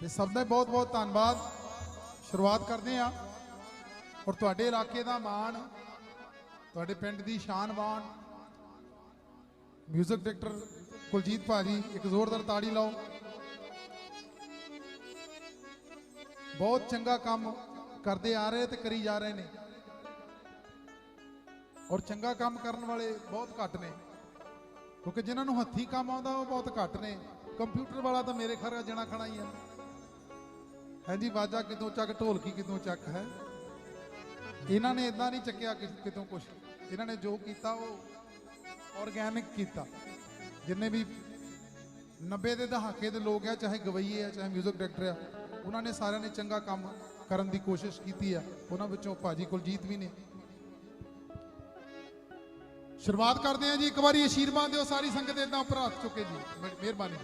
ਤੇ ਸਭ ਦਾ ਬਹੁਤ ਬਹੁਤ ਧੰਨਵਾਦ। ਸ਼ੁਰੂਆਤ ਕਰਦੇ ਆ ਔਰ ਤੁਹਾਡੇ ਇਲਾਕੇ ਦਾ ਮਾਣ, ਤੁਹਾਡੇ ਪਿੰਡ ਦੀ ਸ਼ਾਨ ਬਾਣ 뮤직 ਡਾਇਰੈਕਟਰ ਕੁਲਜੀਤ ਭਾਜੀ, ਇੱਕ ਜ਼ੋਰਦਾਰ ਤਾੜੀ ਲਾਓ। ਬਹੁਤ ਚੰਗਾ ਕੰਮ ਕਰਦੇ ਆ ਰਹੇ ਤੇ ਕਰੀ ਜਾ ਰਹੇ ਨੇ। ਔਰ ਚੰਗਾ ਕੰਮ ਕਰਨ ਵਾਲੇ ਬਹੁਤ ਘੱਟ ਨੇ। ਕਿਉਂਕਿ ਜਿਨ੍ਹਾਂ ਨੂੰ ਹੱਥੀ ਕੰਮ ਆਉਂਦਾ ਉਹ ਬਹੁਤ ਘੱਟ ਨੇ। ਕੰਪਿਊਟਰ ਵਾਲਾ ਤਾਂ ਮੇਰੇ ਖਰਾ ਜਣਾ ਖਣਾ ਹੀ ਹੈ ਹਾਂਜੀ ਬਾਜਾ ਕਿਤੋਂ ਚੱਕ, ਢੋਲਕੀ ਕਿਤੋਂ ਚੱਕ ਹੈ। ਇਹਨਾਂ ਨੇ ਇਦਾਂ ਨਹੀਂ ਚੱਕਿਆ ਕਿਤੋਂ ਕੁਝ ਇਹਨਾਂ ਨੇ ਜੋ ਕੀਤਾ ਉਹ ਆਰਗੈਨਿਕ ਕੀਤਾ। ਜਿੰਨੇ ਵੀ 90 ਦੇ ਦਹਾਕੇ ਦੇ ਲੋਕ ਆ, ਚਾਹੇ ਗਵਈਏ ਆ, ਚਾਹੇ 뮤직 ਡਾਇਰੈਕਟਰ ਆ, ਉਹਨਾਂ ਨੇ ਸਾਰਿਆਂ ਨੇ ਚੰਗਾ ਕੰਮ ਕਰਨ ਦੀ ਕੋਸ਼ਿਸ਼ ਕੀਤੀ ਆ। ਉਹਨਾਂ ਵਿੱਚੋਂ ਭਾਜੀ ਕੁਲਜੀਤ ਵੀ ਨੇ। ਸ਼ੁਰੂਆਤ ਕਰਦੇ ਆ ਜੀ, ਇੱਕ ਵਾਰੀ ਆਸ਼ੀਰਵਾਦ ਦਿਓ, ਸਾਰੀ ਸੰਗਤ ਇਦਾਂ ਉੱਪਰ ਹੱਥ ਚੁੱਕੇ ਜੀ। ਮਿਹਰਬਾਨੀ।